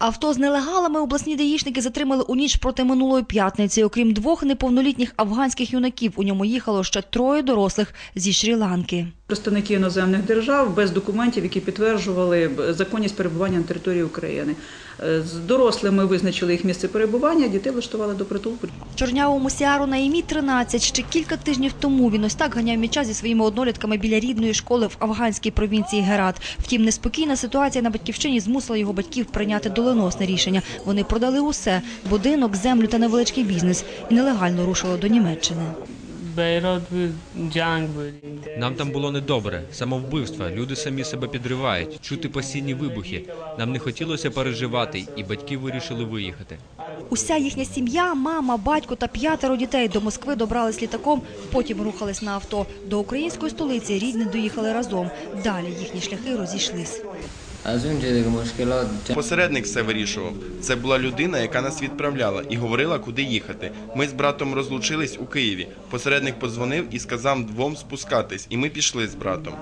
Авто з нелегалами обласні даїшники затримали у ніч проти минулої п'ятниці. Окрім двох неповнолітніх афганських юнаків, у ньому їхало ще троє дорослих зі Шрі-Ланки. Представники іноземних держав без документів, які підтверджували законність перебування на території України. Е, З дорослими визначили їх місце перебування, дітей влаштували до притулку. Чорнявому Сіару на імі 13. Ще кілька тижнів тому він ось так ганяв м'яча зі своїми однолітками біля рідної школи в афганській провінції Герат. Втім, неспокійна ситуація на батьківщині змусила його батьків прийняти доленосне рішення. Вони продали усе – будинок, землю та невеличкий бізнес і нелегально рушили до Німеччини. Нам там було недобре, самовбивства, люди самі себе підривають, чути постійні вибухи. Нам не хотілося переживати, і батьки вирішили виїхати. Уся їхня сім'я, мама, батько та п'ятеро дітей до Москви добрались літаком, потім рухались на авто. До української столиці рідні доїхали разом. Далі їхні шляхи розійшлись. Посередник все вирішував. Це була людина, яка нас відправляла і говорила, куди їхати. Ми з братом розлучились у Києві. Посередник подзвонив і сказав двом спускатись, і ми пішли з братом.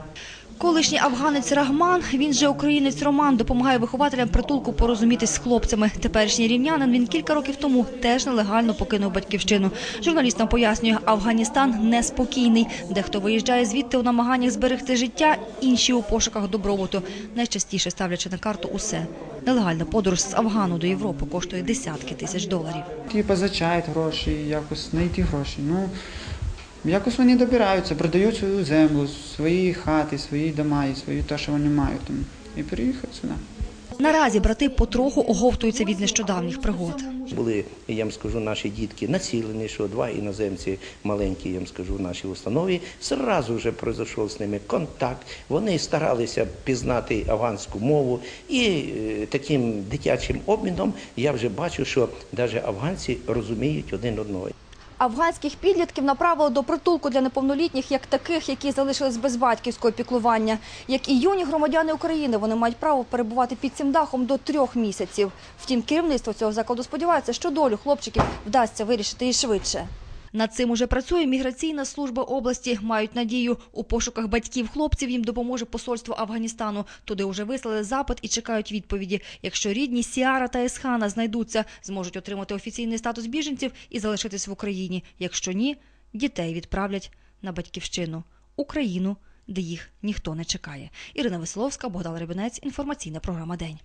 Колишній афганець Рахман, він же українець Роман, допомагає вихователям притулку порозумітись з хлопцями. Теперішній рівнянин він кілька років тому теж нелегально покинув батьківщину. Журналістам пояснює, Афганістан неспокійний. Дехто виїжджає звідти у намаганнях зберегти життя, інші у пошуках добробуту. Найчастіше ставлячи на карту усе. Нелегальна подорож з Афгану до Європи коштує десятки тисяч доларів. Ті позичають гроші, якось знайти гроші. Ну, якось вони добираються, продають свою землю, свої хати, свої дома і свої те, що вони мають там. І переїхати сюди. Наразі брати потроху оговтуються від нещодавніх пригод. Були, я вам скажу, наші дітки націлені, що два іноземці маленькі, я вам скажу, в нашій установі. Зразу вже пройшов з ними контакт. Вони старалися пізнати афганську мову. І е, таким дитячим обміном я вже бачу, що навіть афганці розуміють один одного. Афганських підлітків направили до притулку для неповнолітніх, як таких, які залишились без батьківського піклування. Як і юні громадяни України, вони мають право перебувати під цим дахом до трьох місяців. Втім, керівництво цього закладу сподівається, що долю хлопчиків вдасться вирішити і швидше. Над цим уже працює міграційна служба області. Мають надію, у пошуках батьків хлопців їм допоможе посольство Афганістану. Туди вже вислали запит і чекають відповіді. Якщо рідні Сіара та Есхана знайдуться, зможуть отримати офіційний статус біженців і залишитись в Україні. Якщо ні, дітей відправлять на батьківщину Україну, де їх ніхто не чекає. Ірина Веселовська, Богдан Рибинець. Інформаційна програма День.